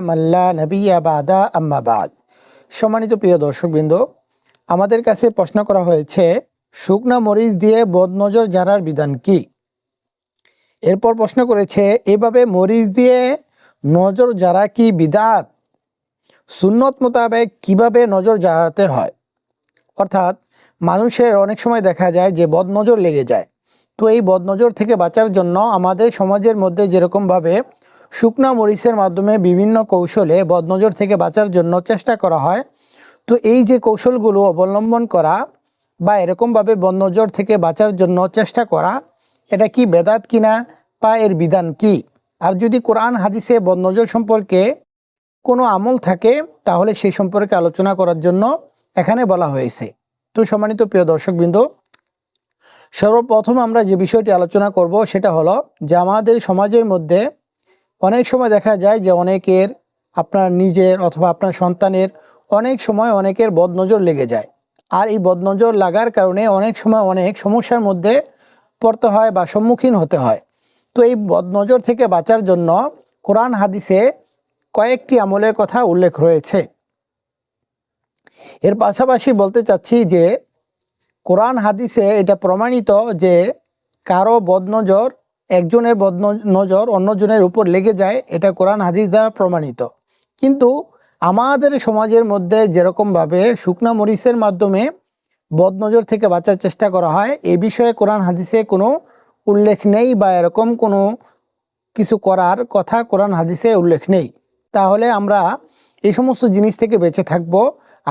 মাল্লা নবিয়া বাদা আম্মা বাদ। সম্মানিত প্রিয় দর্শকবৃন্দ, আমাদের কাছে প্রশ্ন করা হয়েছে, শুকনা মরিচ দিয়ে বদনজর জারার বিধান কি? এরপর প্রশ্ন করেছে, এভাবে মরিচ দিয়ে নজর জারা কি বিদাত? সুন্নত মোতাবেক কীভাবে নজর জারাতে হয়? অর্থাৎ মানুষের অনেক সময় দেখা যায় যে বদনজর লেগে যায়। তো এই বদনজর থেকে বাঁচার জন্য আমাদের সমাজের মধ্যে যেরকমভাবে শুকনা মরিচের মাধ্যমে বিভিন্ন কৌশলে বদনজর থেকে বাঁচার জন্য চেষ্টা করা হয়, তো এই যে কৌশলগুলো অবলম্বন করা বা এরকমভাবে বদনজর থেকে বাঁচার জন্য চেষ্টা করা, এটা কি বেদাত কিনা বা এর বিধান কি? আর যদি কোরআন হাদিসে বদনজর সম্পর্কে কোনো আমল থাকে, তাহলে সেই সম্পর্কে আলোচনা করার জন্য এখানে বলা হয়েছে। তো সম্মানিত প্রিয় দর্শকবৃন্দ সর্বপ্রথম আমরা যে বিষয়টি আলোচনা করব সেটা হলো যে আমাদের সমাজের মধ্যে অনেক সময় দেখা যায় যে অনেকের আপনার নিজের অথবা আপনার সন্তানের অনেক সময় অনেকের বদনজর লেগে যায়। আর এই বদনজর লাগার কারণে অনেক সময় অনেক সমস্যার মধ্যে পড়তে হয় বা সম্মুখীন হতে হয়। তো এই বদনজর থেকে বাঁচার জন্য কোরআন হাদিসে কয়েকটি আমলের কথা উল্লেখ রয়েছে। এর পাশাপাশি বলতে চাচ্ছি যে কোরআন হাদিসে এটা প্রমাণিত যে কারও বদনজর একজনের বদন নজর অন্যজনের উপর লেগে যায়, এটা কোরআন হাদিস দ্বারা প্রমাণিত। কিন্তু আমাদের সমাজের মধ্যে যেরকমভাবে শুকনা মরিচের মাধ্যমে বদনজর থেকে বাঁচার চেষ্টা করা হয়, এ বিষয়ে কোরআন হাদিসে কোনো উল্লেখ নেই বা এরকম কোনো কিছু করার কথা কোরআন হাদিসে উল্লেখ নেই। তাহলে আমরা এই সমস্ত জিনিস থেকে বেঁচে থাকব।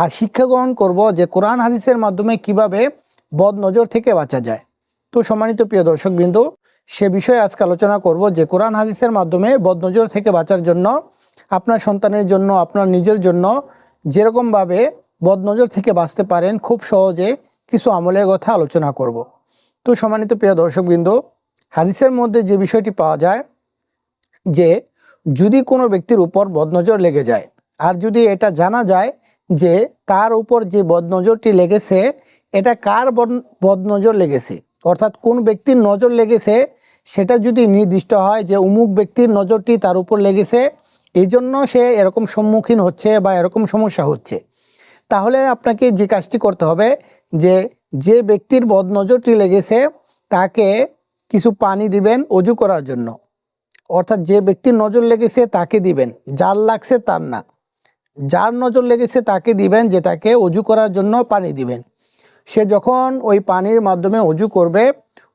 আর শিক্ষা গ্রহণ করব যে কোরআন হাদিসের মাধ্যমে কীভাবে বদ নজর থেকে বাঁচা যায়। তো সম্মানিত প্রিয় দর্শকবৃন্দ, সে বিষয়ে আজকে আলোচনা করব যে কোরআন হাদিসের মাধ্যমে বদ নজর থেকে বাঁচার জন্য, আপনার সন্তানের জন্য, আপনার নিজের জন্য যেরকমভাবে বদ নজর থেকে বাঁচতে পারেন, খুব সহজে কিছু আমলের কথা আলোচনা করব। তো সম্মানিত প্রিয় দর্শকবৃন্দ, হাদিসের মধ্যে যে বিষয়টি পাওয়া যায় যে যদি কোনো ব্যক্তির উপর বদনজর লেগে যায়, আর যদি এটা জানা যায় যে তার উপর যে বদনজরটি লেগেছে, এটা কার বদ- বদনজর লেগেছে? অর্থাৎ কোন ব্যক্তির নজর লেগেছে, সেটা যদি নির্দিষ্ট হয় যে অমুক ব্যক্তির নজরটি তার উপর লেগেছে এই জন্য সে এরকম সম্মুখীন হচ্ছে বা এরকম সমস্যা হচ্ছে। তাহলে আপনাকে যে কাজটি করতে হবে যে যে ব্যক্তির বদনজরটি লেগেছে, তাকে কিছু পানি দিবেন অজু করার জন্য। অর্থাৎ যে ব্যক্তির নজর লেগেছে, তাকে দিবেন। যার লাগছে তার না। যার নজর লেগেছে তাকে দিবেন, যে তাকে অজু করার জন্য পানি দিবেন। সে যখন ওই পানির মাধ্যমে অজু করবে,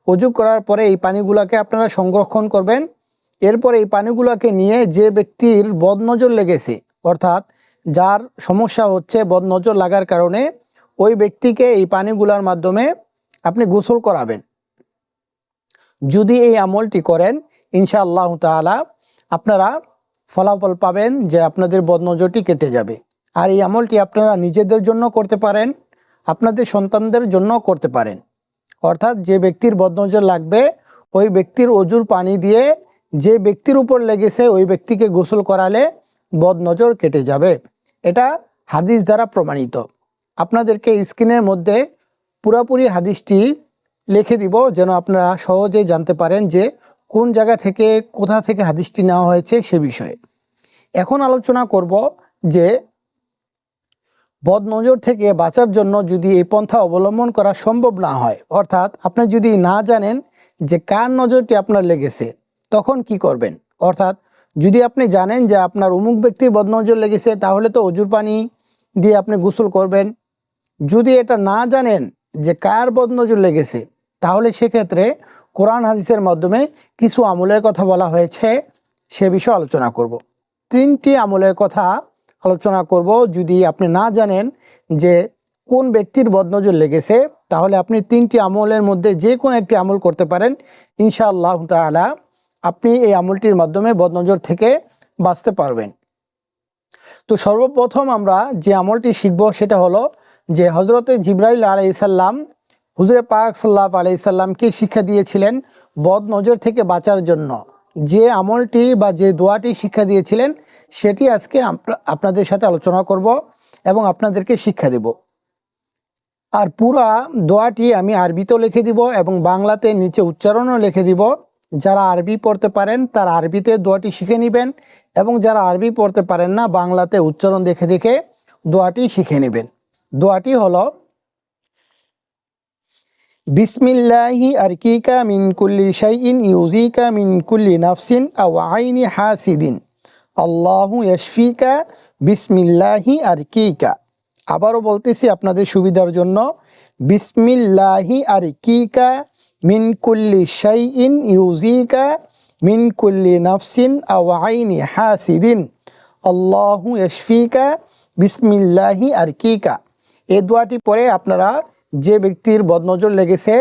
অজু করার পরে এই পানিগুলোকে আপনারা সংরক্ষণ করবেন। এরপর এই পানিগুলোকে নিয়ে যে ব্যক্তির বদনজর লেগেছে, অর্থাৎ যার সমস্যা হচ্ছে বদনজর লাগার কারণে, ওই ব্যক্তিকে এই পানিগুলোর মাধ্যমে আপনি গোসল করাবেন। যদি এই আমলটি করেন, ইনশাআল্লাহ তাআলা আপনারা ফলাফল পাবেন যে আপনাদের বদনজরটি কেটে যাবে। আর এই আমলটি আপনারা নিজেদের জন্য করতে পারেন, আপনাদের সন্তানদের জন্য করতে পারেন। অর্থাৎ যে ব্যক্তির বদনজর লাগবে, ওই ব্যক্তির অজুর পানি দিয়ে যে ব্যক্তির উপর লেগেছে, ওই ব্যক্তিকে গোসল করালে বদনজর কেটে যাবে। এটা হাদিস দ্বারা প্রমাণিত। আপনাদেরকে স্ক্রিনের মধ্যে পুরাপুরি হাদিসটি লিখে দিব, যেন আপনারা সহজে জানতে পারেন যে কোন জায়গা থেকে কোথা থেকে হাদিসটি নেওয়া হয়েছে সে বিষয়ে। এখন আলোচনা করব যে বদনজর থেকে বাঁচার জন্য যদি এই পন্থা অবলম্বন করা সম্ভব না হয়, অর্থাৎ আপনি যদি না জানেন যে কার নজরটি আপনার লেগেছে, তখন কি করবেন? অর্থাৎ যদি আপনি জানেন যে আপনার অমুক ব্যক্তির বদনজর লেগেছে, তাহলে তো অজুর পানি দিয়ে আপনি গোসল করবেন। যদি এটা না জানেন যে কার বদনজর লেগেছে, তাহলে সেক্ষেত্রে কোরআন হাদিসের মাধ্যমে কিছু আমলের কথা বলা হয়েছে, সে বিষয়ে আলোচনা করব। তিনটি আমলের কথা আলোচনা করব। যদি আপনি না জানেন যে কোন ব্যক্তির বদনজর লেগেছে, তাহলে আপনি তিনটি আমলের মধ্যে যে কোনো একটি আমল করতে পারেন। ইনশাআল্লাহ তাআলা আপনি এই আমলটির মাধ্যমে বদনজর থেকে বাঁচতে পারবেন। তো সর্বপ্রথম আমরা যে আমলটি শিখব, সেটা হলো যে হজরতে জিব্রাইল আলাইসাল্লাম হুজুরে পাক সাল্লাহ আলাইসাল্লামকে শিক্ষা দিয়েছিলেন? বদ নজর থেকে বাঁচার জন্য। যে আমলটি বা যে দোয়াটি শিক্ষা দিয়েছিলেন, সেটি আজকে আপনাদের সাথে আলোচনা করব এবং আপনাদেরকে শিক্ষা দেব। আর পুরা দোয়াটি আমি আরবিতেও লিখে দিব এবং বাংলাতে নিচে উচ্চারণও লিখে দিব। যারা আরবি পড়তে পারেন, তারা আরবিতে দোয়াটি শিখে নেবেন এবং যারা আরবি পড়তে পারেন না, বাংলাতে উচ্চারণ দেখে দেখে দোয়াটি শিখে নেবেন। দোয়াটি হলো বিসমিল্লাহি আরকিকা মিন কুল্লি শাইইন ইউজিকা মিন কুল্লি নাফসিন আও আইনি হাসিদিন। আল্লাহু ইয়াশফিকা বিসমিল্লাহি আরকিকা। আবারও বলতেছি আপনাদের সুবিধার জন্য, বিসমিল্লাহি আরকিকা মিন কুল্লি শাইইন ইউজিকা মিন কুল্লি নাফসিন আও আইনি হাসিদিন। আল্লাহু ইয়াশফিকা বিসমিল্লাহি আরকিকা। এই দোয়াটি পরে আপনারা যে ব্যক্তির বদনজর লেগেছে,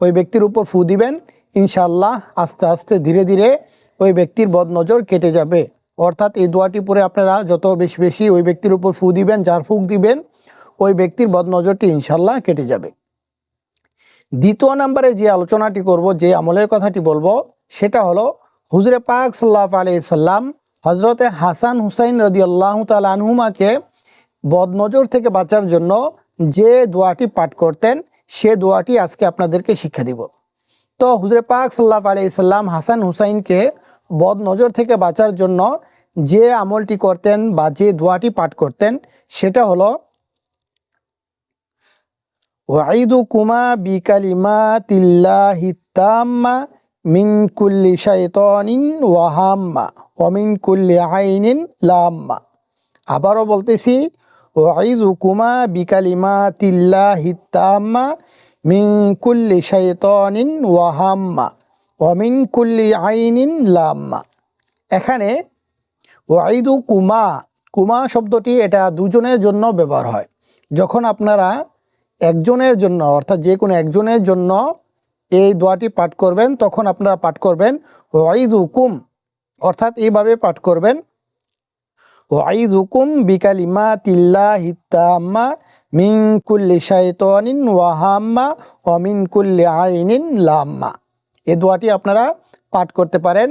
ওই ব্যক্তির উপর ফু দিবেন ইনশাল্লাহ আস্তে আস্তে ধীরে ধীরে ওই ব্যক্তির বদনজর কেটে যাবে। অর্থাৎ এই দোয়াটি পরে আপনারা যত বেশি বেশি ওই ব্যক্তির উপর ফু দিবেন, যার ফুক দিবেন, ওই ব্যক্তির বদনজরটি ইনশাল্লাহ কেটে যাবে। দ্বিতীয় নাম্বারে যে আলোচনাটি করব, যে আমলের কথাটি বলব, সেটা হলো হুজরে পাক সাল্লাহ আলি সাল্লাম হজরতে হাসান হুসাইন রদি আল্লাহ আনহুমাকে বদনজর থেকে বাঁচার জন্য যে দোয়াটি পাঠ করতেন, সে দোয়াটি আজকে আপনাদেরকে শিক্ষা দিব। তো হুজরে পাক সাল্লাহ আলি সাল্লাম হাসান হুসাইনকে বদ নজর থেকে বাঁচার জন্য যে আমলটি করতেন বা যে দোয়াটি পাঠ করতেন, সেটা হলো ওয়াইদু কুমা বিকালিমা তিল্লাহি তাম্মা মিন কুল্লি শাইতানিন ওয়াহাম্মা ওমিন কুল্লি আইনিন লাম্মা। আবারও বলতেছি ওয়াইদু কুমা বিকালিমা তিল্লাহি তাম্মা মিন কুল্লি শাইতানিন ওয়াহাম্মা ওমিন কুল্লি আইনিন লাম্মা। এখানে ওয়াইদু কুমা কুমা শব্দটি এটা দুজনের জন্য ব্যবহার হয়। যখন আপনারা একজনের জন্য, অর্থাৎ যে কোনো একজনের জন্য এই দোয়াটি পাঠ করবেন, তখন আপনারা পাঠ করবেন ওয়াইদু কুম অর্থাৎ এইভাবে পাঠ করবেন ওয়াইদুকুম বিকালিমা তিল্লা মিন কুল্লি শাইতানিন ওয়াহাম্মা অমিন কুল্লি আইনিন লাম্মা। এ দোয়াটি আপনারা পাঠ করতে পারেন।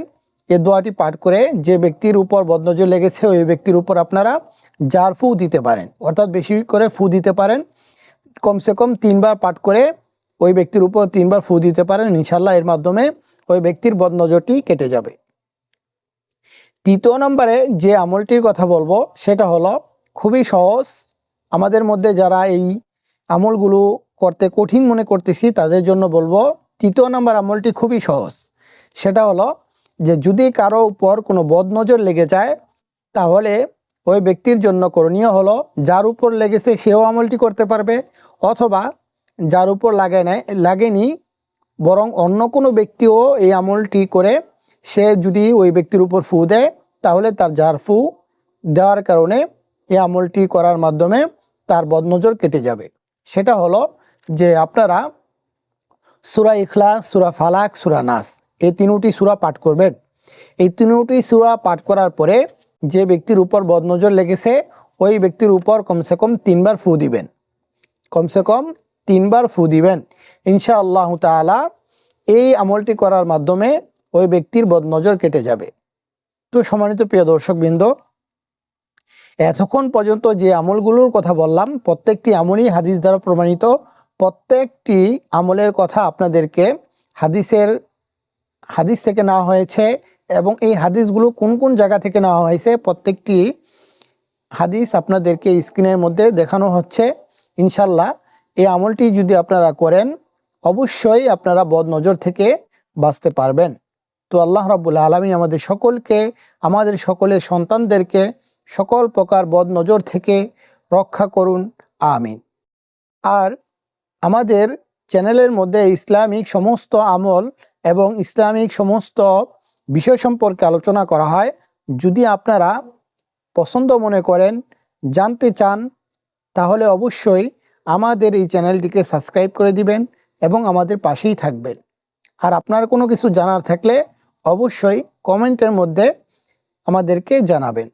এ দোয়াটি পাঠ করে যে ব্যক্তির উপর বদনজর লেগেছে, ওই ব্যক্তির উপর আপনারা জার ফু দিতে পারেন। অর্থাৎ বেশি করে ফু দিতে পারেন। কমসে কম তিনবার পাঠ করে ওই ব্যক্তির উপর তিনবার ফু দিতে পারেন। ইনশাল্লাহ এর মাধ্যমে ওই ব্যক্তির বদনজরটি কেটে যাবে। তৃতীয় নম্বরে যে আমলটির কথা বলব, সেটা হলো খুবই সহজ। আমাদের মধ্যে যারা এই আমলগুলো করতে কঠিন মনে করতেছি, তাদের জন্য বলব তৃতীয় নম্বর আমলটি খুবই সহজ। সেটা হলো যে যদি কারও উপর কোনো বদনজর লেগে যায়, তাহলে ওই ব্যক্তির জন্য করণীয় হলো যার উপর লেগেছে সেও আমলটি করতে পারবে, অথবা যার উপর লাগে নাই, লাগেনি, বরং অন্য কোনো ব্যক্তিও এই আমলটি করে সে যদি ওই ব্যক্তির উপর ফু দেয় তাহলে তার যার ফু দেওয়ার কারণে এই আমলটি করার মাধ্যমে তার বদনজর কেটে যাবে। সেটা হলো যে আপনারা সুরা ইখলা সুরা ফালাক, সুরা নাস এই তিনটি সুরা পাঠ করবেন। এই তিনটি সুরা পাঠ করার পরে যে ব্যক্তির উপর বদনজর লেগেছে, ওই ব্যক্তির উপর কমসে কম তিনবার ফু দিবেন। কমসে কম তিনবার ফু দিবেন। ইনশা আল্লাহ তালা এই আমলটি করার মাধ্যমে ওই ব্যক্তির বদনজর কেটে যাবে। তো সম্মানিত প্রিয় দর্শকবৃন্দ, এতক্ষণ পর্যন্ত যে আমলগুলোর কথা বললাম, প্রত্যেকটি আমলই হাদিস দ্বারা প্রমাণিত। প্রত্যেকটি আমলের কথা আপনাদেরকে হাদিসের, হাদিস থেকে নেওয়া হয়েছে এবং এই হাদিসগুলো কোন কোন জায়গা থেকে নেওয়া হয়েছে প্রত্যেকটি হাদিস আপনাদেরকে স্ক্রিনের মধ্যে দেখানো হচ্ছে। ইনশাল্লাহ এই আমলটি যদি আপনারা করেন, অবশ্যই আপনারা বদ নজর থেকে বাঁচতে পারবেন। তো আল্লাহ রাবুল আলমী আমাদের সকলকে, আমাদের সকলের সন্তানদেরকে সকল প্রকার বদ নজর থেকে রক্ষা করুন, আমিন। আর আমাদের চ্যানেলের মধ্যে ইসলামিক সমস্ত আমল এবং ইসলামিক সমস্ত বিষয় সম্পর্কে আলোচনা করা হয়। যদি আপনারা পছন্দ মনে করেন, জানতে চান, তাহলে অবশ্যই আমাদের এই চ্যানেলটিকে সাবস্ক্রাইব করে দিবেন এবং আমাদের পাশেই থাকবেন। আর আপনার কোনো কিছু জানার থাকলে অবশ্যই কমেন্টের মধ্যে আমাদেরকে জানাবেন।